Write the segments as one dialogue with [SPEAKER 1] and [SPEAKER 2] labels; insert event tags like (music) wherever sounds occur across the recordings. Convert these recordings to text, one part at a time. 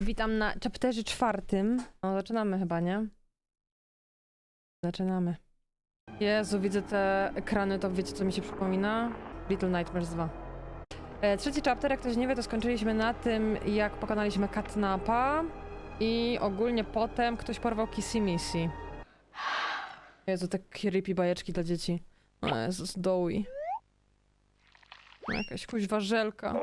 [SPEAKER 1] Witam na chapterze czwartym. No, zaczynamy chyba, nie? Zaczynamy. Jezu, widzę te ekrany, to wiecie co mi się przypomina? Little Nightmares 2. E, trzeci chapter, jak ktoś nie wie, to skończyliśmy na tym, jak pokonaliśmy Katnapa i ogólnie potem ktoś porwał Kissy Missy. Jezu, te creepy bajeczki dla dzieci. O Jezus, doły. Jakaś kuźwa żelka.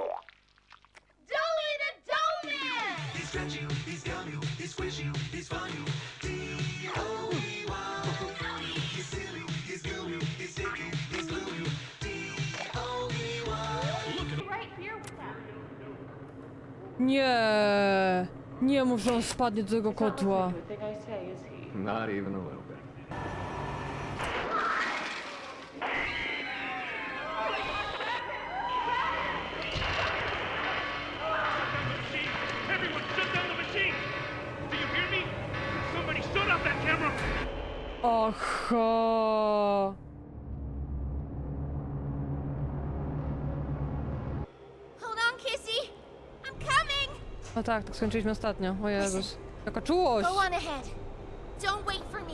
[SPEAKER 2] He's stretchy, he's gummy, he's squishy, he's funny. D-O-E-Y. He's silly, he's gooey, he's sticky, he's gluey. D-O-E-Y.
[SPEAKER 3] Right here with that.
[SPEAKER 1] Nie, nie mów, że on spadnie do tego kotła.
[SPEAKER 4] Not even a little bit.
[SPEAKER 1] Oho.
[SPEAKER 3] Hold on, Kissy. I'm coming.
[SPEAKER 1] No tak, tak skończyliśmy ostatnio. O Jezus. Jaka czułość.
[SPEAKER 3] Go on ahead. Don't wait for me.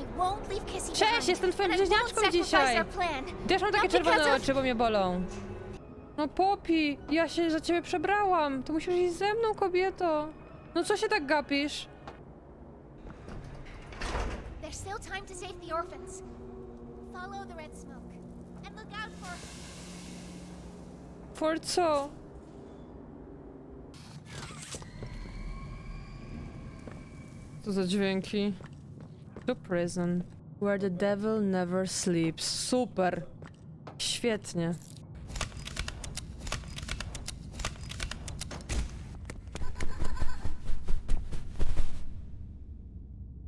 [SPEAKER 3] I won't leave Kissy
[SPEAKER 1] Cześć,
[SPEAKER 3] behind.
[SPEAKER 1] jestem twoją
[SPEAKER 3] and I won't
[SPEAKER 1] bliźniaczką
[SPEAKER 3] sacrifice
[SPEAKER 1] dzisiaj.
[SPEAKER 3] our plan.
[SPEAKER 1] Też mam takie
[SPEAKER 3] Not
[SPEAKER 1] czerwone
[SPEAKER 3] of-
[SPEAKER 1] oczy, bo mnie bolą. No Popi, ja się za ciebie przebrałam. To musisz iść ze mną, kobieto. No co się tak gapisz?
[SPEAKER 3] There's still time to save the orphans. Follow the red smoke. And look out for...
[SPEAKER 1] For co? Co za dźwięki? To prison. Where the devil never sleeps. Super. Świetnie.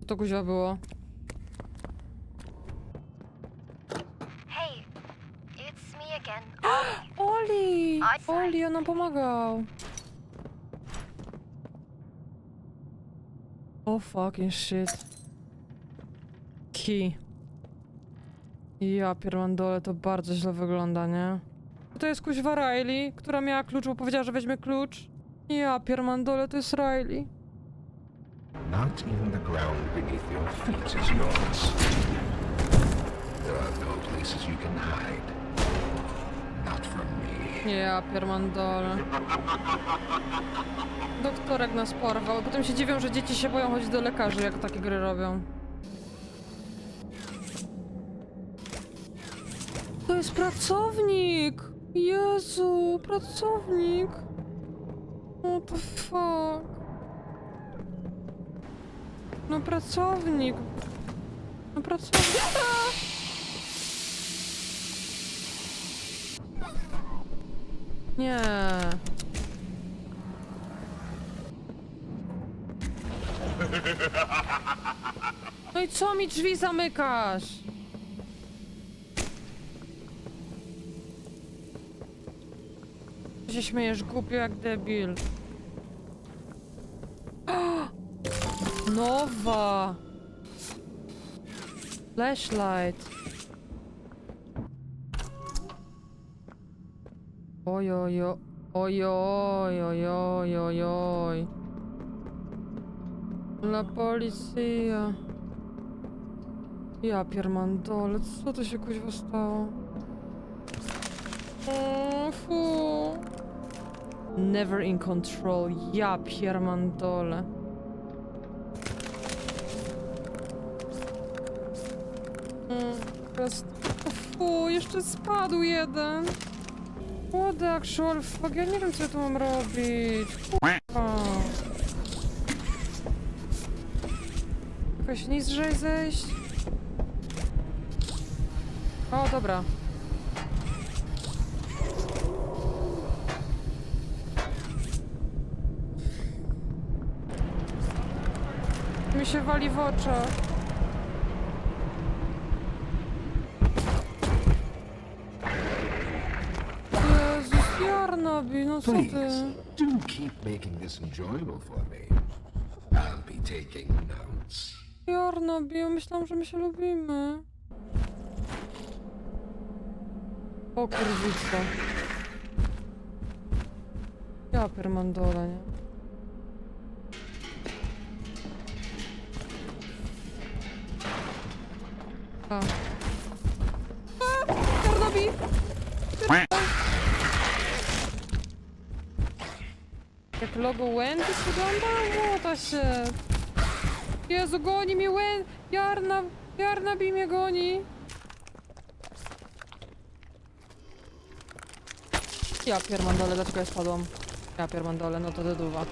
[SPEAKER 1] Co to kuźwa było?
[SPEAKER 3] Hey, it's me again. (gasps)
[SPEAKER 1] Oli! Oli, on nam pomagał. Oh fucking shit. Key. Ja piermandole, to bardzo źle wygląda, nie? To jest kuźwa Riley, która miała klucz, bo powiedziała, że weźmie klucz. Ja piermandole, to jest Riley.
[SPEAKER 5] Not even the ground beneath your feet is yours. There are no places you can hide. Me.
[SPEAKER 1] Ja piermandole. Doktorek nas porwał. Potem się dziwią, że dzieci się boją chodzić do lekarzy, jak takie gry robią. To jest pracownik! Jezu, pracownik! What the fuck? No pracownik. No pracownik. Nie. No i co mi drzwi zamykasz? Ty się śmiejesz głupio jak debil. (gasps) Nowa. Flashlight. Ojojo. Ojoj, ojoj, ojoj. La policja. Ja piermandole, co to się kuźwa stało? Fu. Never in control, ja piermandole. Mm, teraz... O, fu, jeszcze spadł jeden. The actual fuck, ja nie wiem co ja tu mam robić. Kurwa. Jakoś niżej zejść? O, dobra. Mi się wali w oczach.
[SPEAKER 5] Please, do keep making this enjoyable for me. I'll be taking notes.
[SPEAKER 1] Jorno, bio, myślałam, że my się lubimy. O kurwica. Ja permandolę, nie? A. A! Jorno, logo Wendy's wygląda? To się... Jezu, goni mnie Wen... Jarna... Jarnabi mnie goni. Ja piermandole, dlaczego ja spadłam? Ja piermandole, no to deduwa.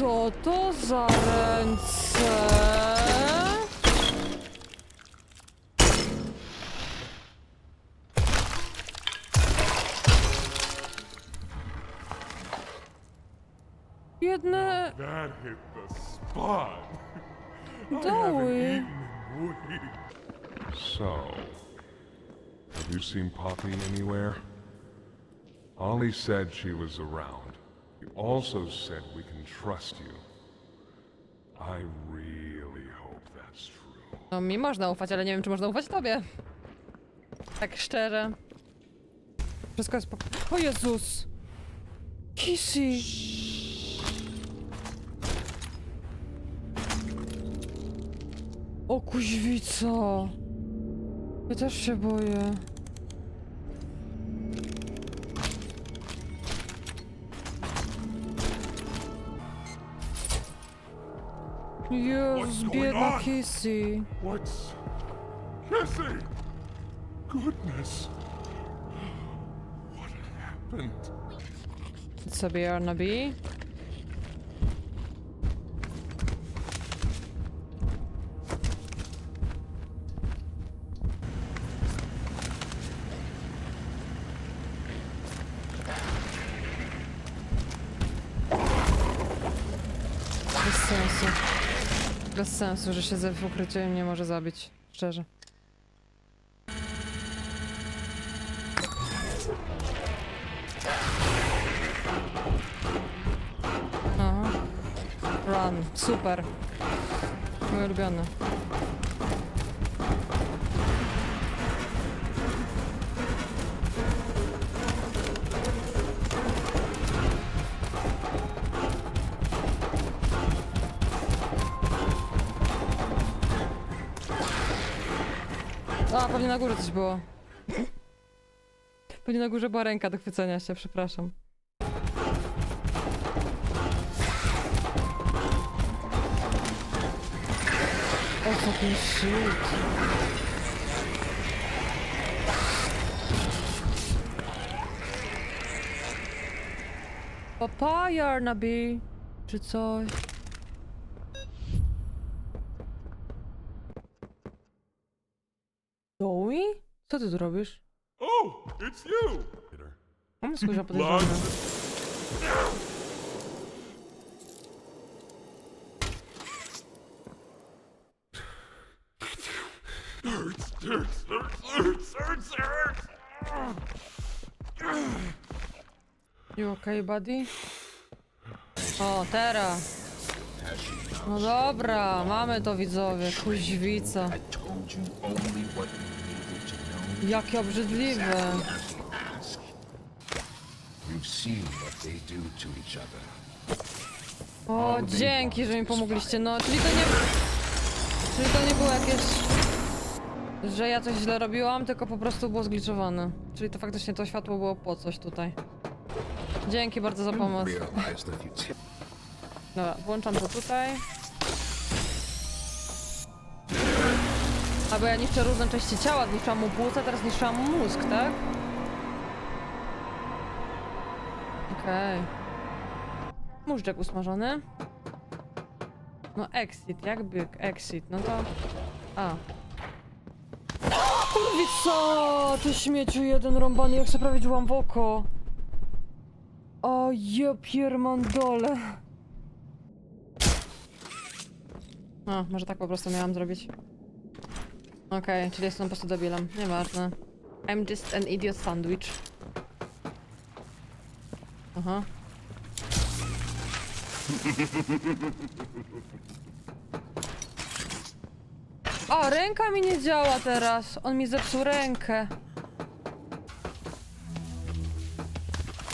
[SPEAKER 1] Co to za ręce? Jedne
[SPEAKER 6] That hit the spot. (laughs)
[SPEAKER 1] doły.
[SPEAKER 7] So, have you seen Poppy anywhere? Ollie said she was around. He also said we can trust you. I really hope that's true.
[SPEAKER 1] No mi można ufać, ale nie wiem, czy można ufać tobie. Tak szczerze. Wszystko jest spoko... O Jezus! O kuźwico! Ja też się boję. Jezus,
[SPEAKER 6] going
[SPEAKER 1] biedna
[SPEAKER 6] on?
[SPEAKER 1] Kissy.
[SPEAKER 6] What's Kissy? Goodness. What happened?
[SPEAKER 1] sobie Arnaby. Bez Bez sensu, że siedzę w ukryciu i mnie może zabić. Szczerze. Aha. Run. Super. Mój ulubiony. A, pewnie na górze coś było. Pewnie na górze była ręka do chwycenia się, przepraszam. Oh fucking shit. Papaya Arnaby, czy coś? Joey? Co ty tu robisz?
[SPEAKER 6] Oh, it's you.
[SPEAKER 1] On spojrzał podejrzany.
[SPEAKER 6] Hurts, hurts, hurts, hurts, hurts, hurts.
[SPEAKER 1] You okay, buddy? O, teraz. No dobra, mamy to widzowie, kuźwica.
[SPEAKER 5] Each other.
[SPEAKER 1] O, dzięki, że mi pomogliście. No, czyli to nie... Czyli to nie było jakieś... Że ja coś źle robiłam, tylko po prostu było zgliczowane. Czyli to faktycznie to światło było po coś tutaj. Dzięki bardzo za pomoc. Dobra, włączam to tutaj. A bo ja niszczę różne części ciała, niszczyłam mu płuca, teraz niszczyłam mu mózg, tak? Okej. Móżdżek usmażony. No exit, jakby exit, no to... A. Kurwica! Ty śmieciu jeden rąbany, jak sobie prawie w oko. O, je piermandole. A, może tak po prostu miałam zrobić. Okej, czyli jestem po prostu debilem. Nieważne. I'm just an idiot sandwich. Aha. A, ręka mi nie działa teraz. On mi zepsuł rękę.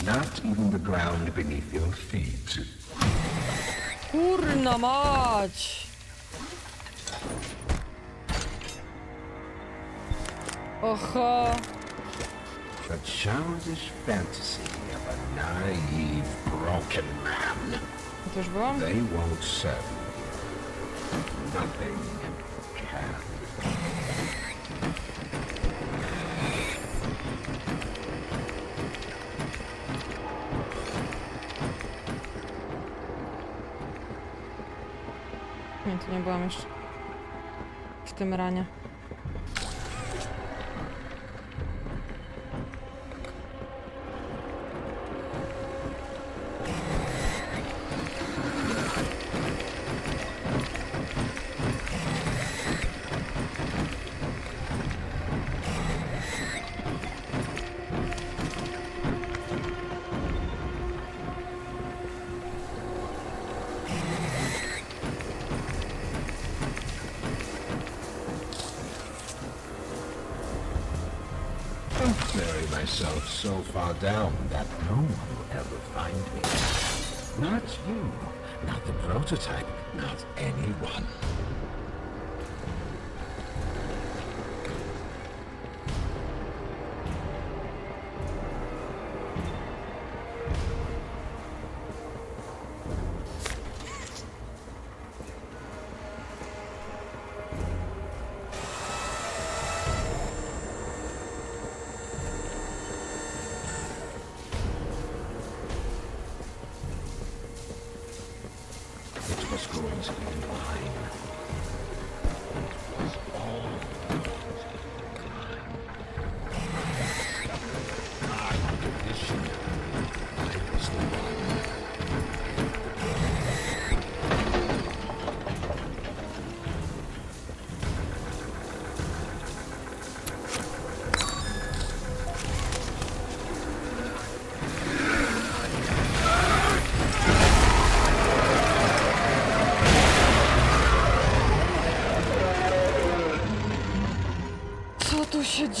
[SPEAKER 5] Not even the ground beneath your feet.
[SPEAKER 1] Kurna mać! Oho!
[SPEAKER 5] Childish fantasy of a naive, broken man.
[SPEAKER 1] To już?
[SPEAKER 5] They won't serve. Nothing can.
[SPEAKER 1] Nie, to nie byłam jeszcze. W tym ranie.
[SPEAKER 5] Myself so far down that no one will ever find me. Not you, not the prototype, not anyone. Was going to be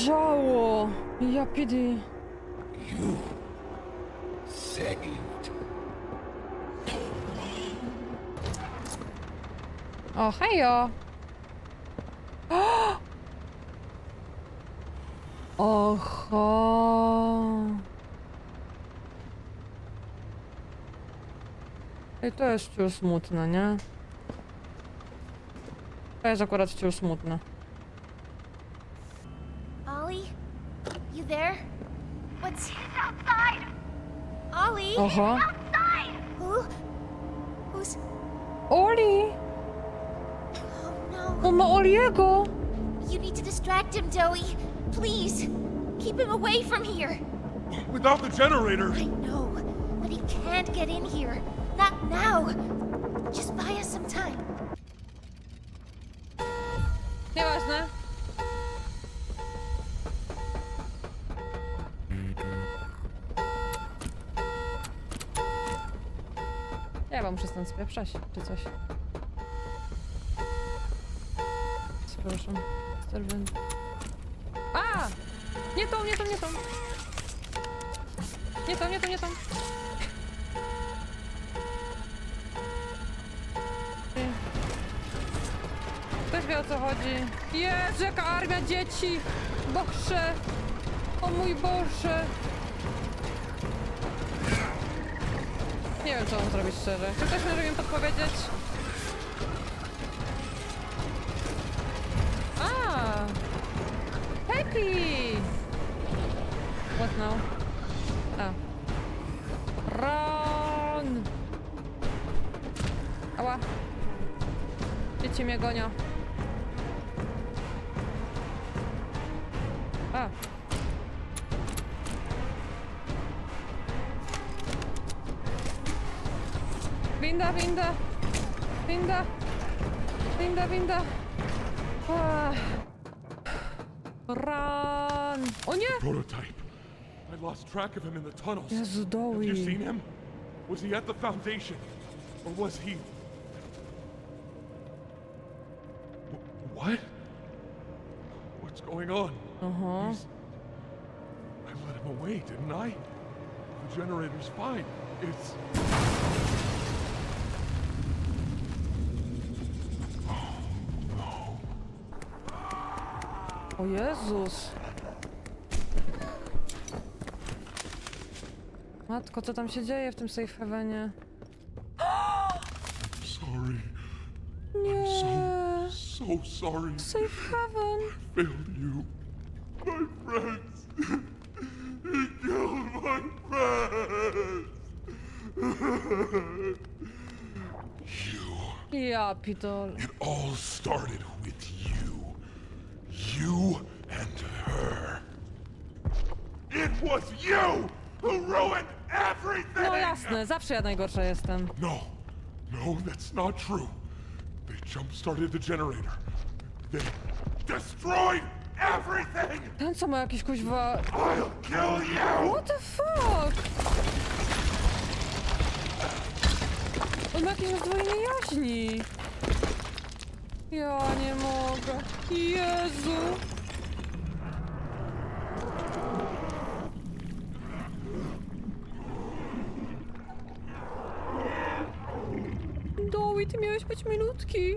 [SPEAKER 1] działo? Ja pidi.
[SPEAKER 5] You saved
[SPEAKER 1] O, hejo! (gasps) Oho! I to jest wciąż smutne, nie? To jest akurat wciąż smutne.
[SPEAKER 3] Ollie? Outside! Who? Who's.
[SPEAKER 1] Oli!
[SPEAKER 3] Oh no.
[SPEAKER 1] On ma Oliego!
[SPEAKER 3] You need to distract him, Joey. Please. Keep him away from here.
[SPEAKER 8] Without the generator!
[SPEAKER 3] I know, but he can't get in here. Not now. Just buy us some time.
[SPEAKER 1] Nieważne. Muszę stąd spieprzać, czy coś. Przepraszam. Serwent. A! Nie tą, nie tą, nie tą. Nie tą, nie tą, nie tą. Ktoś wie o co chodzi. Jezu, jaka armia dzieci! Boże! O mój Boże! Nie wiem, co mam zrobić szczerze. Czy ktoś może mi podpowiedzieć? A! Happy! What now? A. Run! Ała! Dzieci mnie gonią. Winda, winda! Winda! Winda! Ah. Run! O nie!
[SPEAKER 8] Prototype. I lost track of him in the tunnels.
[SPEAKER 1] Jezu,
[SPEAKER 8] Have you seen him? Was he at the Foundation? Or was he... Wh- What?
[SPEAKER 6] What's going on? He's... I let him away, didn't I? The generator's fine. It's...
[SPEAKER 1] O Jezus. Matko, co tam się dzieje w tym safe havenie? (gasps)
[SPEAKER 6] Sorry.
[SPEAKER 1] Nie.
[SPEAKER 6] So sorry.
[SPEAKER 1] Safe haven.
[SPEAKER 6] Failed you. My friends. He killed my friends. (laughs) you.
[SPEAKER 1] Ja pitol.
[SPEAKER 6] It all started. You and her. It was you who ruined everything!
[SPEAKER 1] No jasne, zawsze ja najgorsza jestem.
[SPEAKER 6] No, no, that's not true. They jump-started the generator. They destroyed everything!
[SPEAKER 1] Ten co ma jakieś kuźwa...
[SPEAKER 6] I'll kill you!
[SPEAKER 1] What the fuck? On ma jakieś rozdwojenie jaźni. Ja nie mogę. Jezu. Doły, ty miałeś być milutki.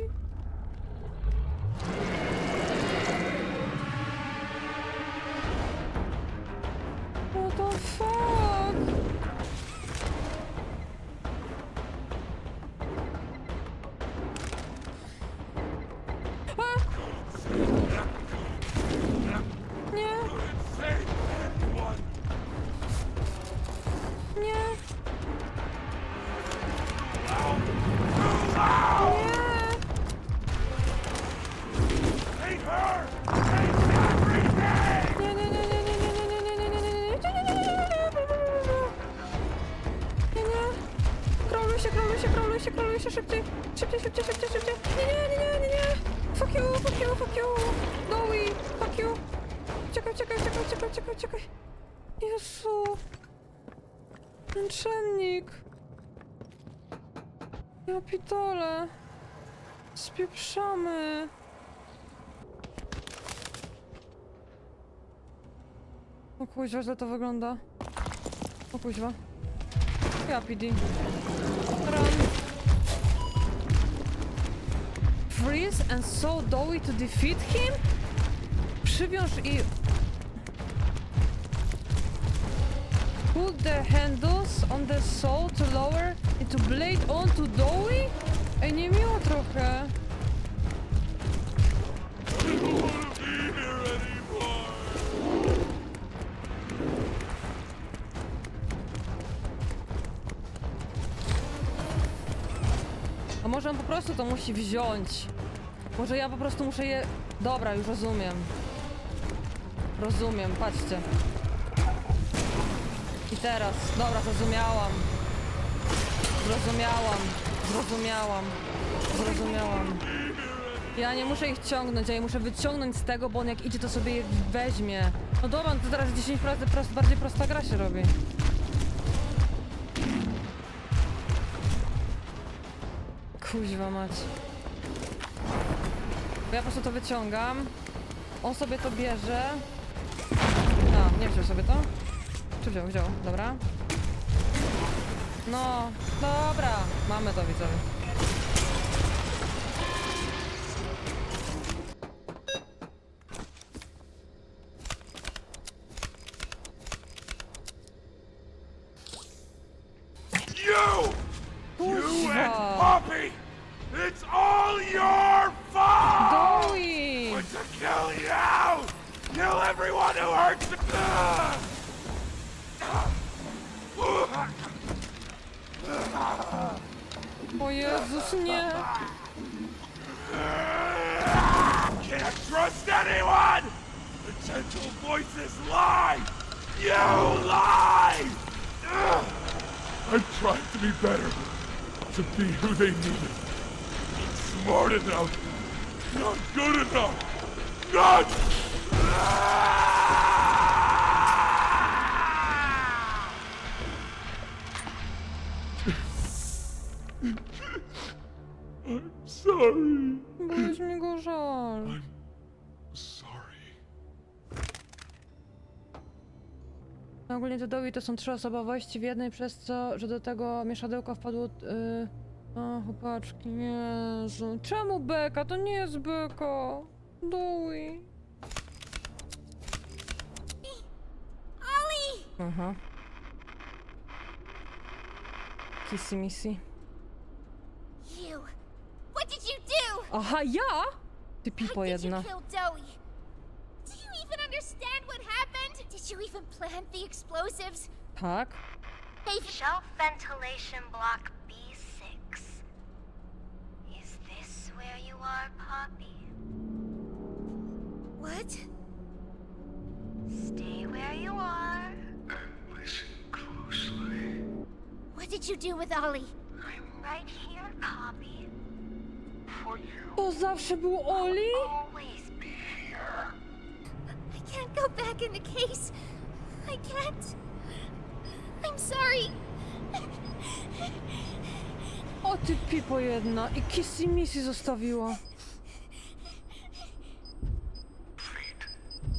[SPEAKER 1] Ja pitole. Spieprzamy. O kuźwa, źle to wygląda. O kuźwa. Ja PD. Run. Freeze and so Dowie to defeat him? Przywiąż i... Put the handles on the saw to lower to blade onto Dowie? Ej, nie miło trochę. A może on po prostu to musi wziąć? Może ja po prostu muszę je... Dobra, już rozumiem. Rozumiem, patrzcie. I teraz, dobra, zrozumiałam. Zrozumiałam. Zrozumiałam. Zrozumiałam. Ja nie muszę ich ciągnąć, ja je muszę wyciągnąć z tego, bo on jak idzie, to sobie je weźmie. No dobra, no to teraz 10 razy prost, bardziej prosta gra się robi. Kuźwa mać. Bo ja po prostu to wyciągam. On sobie to bierze. A, nie wziął sobie to? Czy wziął? Wziął, dobra. No, dobra. Mamy to, widzowie.
[SPEAKER 6] I'm trying to be better, to be who they needed. Smart enough, not good enough, not... (laughs) I'm. Sorry.
[SPEAKER 1] Ogólnie te doły to są trzy osobowości w jednej, przez co, że do tego mieszadełka wpadło... Yy... O, chłopaczki, Jezu. Czemu beka? To nie jest beka. Doły.
[SPEAKER 3] Ollie!
[SPEAKER 1] Aha. Kissy missy.
[SPEAKER 3] You. What did you do?
[SPEAKER 1] Aha, ja? Ty pipo
[SPEAKER 3] How did you
[SPEAKER 1] jedna.
[SPEAKER 3] kill? You even plant the explosives?
[SPEAKER 1] Tak?
[SPEAKER 3] They
[SPEAKER 4] Shelf ventilation block B6. Is this where you are, Poppy?
[SPEAKER 3] What?
[SPEAKER 4] Stay where you are.
[SPEAKER 5] And listen closely.
[SPEAKER 3] What did you do with Ollie?
[SPEAKER 4] I'm right here, Poppy.
[SPEAKER 5] For you,
[SPEAKER 1] To zawsze był Oli?
[SPEAKER 3] Back in the case. I can't. I'm sorry.
[SPEAKER 1] O ty pipo jedna. I kissy missy zostawiła.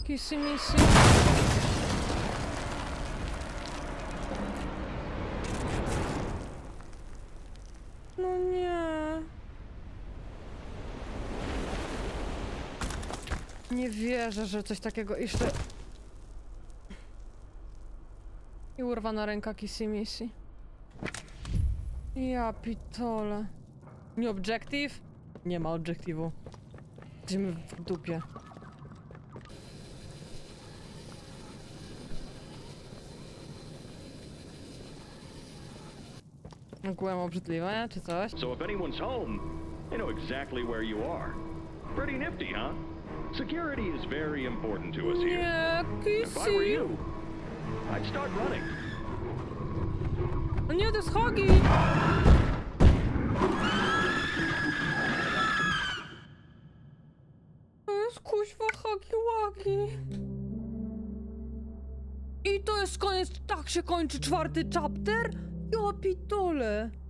[SPEAKER 1] Kissy missy. No nie. Nie wierzę, że coś takiego jeszcze... I urwana ręka Kissy Missy. Ja pitole. Nie objective? Nie ma obiektywu. Jesteśmy w dupie. Byłem obrzydliwe, czy coś?
[SPEAKER 8] So if anyone's home, they know exactly where you are. Pretty nifty, huh? Security is very important to us here.
[SPEAKER 1] Nie,
[SPEAKER 8] If I were
[SPEAKER 1] Kissy!
[SPEAKER 8] you, I'd start running.
[SPEAKER 1] O nie, to jest Hagi! To jest kuźwa Hagi Łagi. I to jest koniec, tak się kończy czwarty chapter? Ja pitole.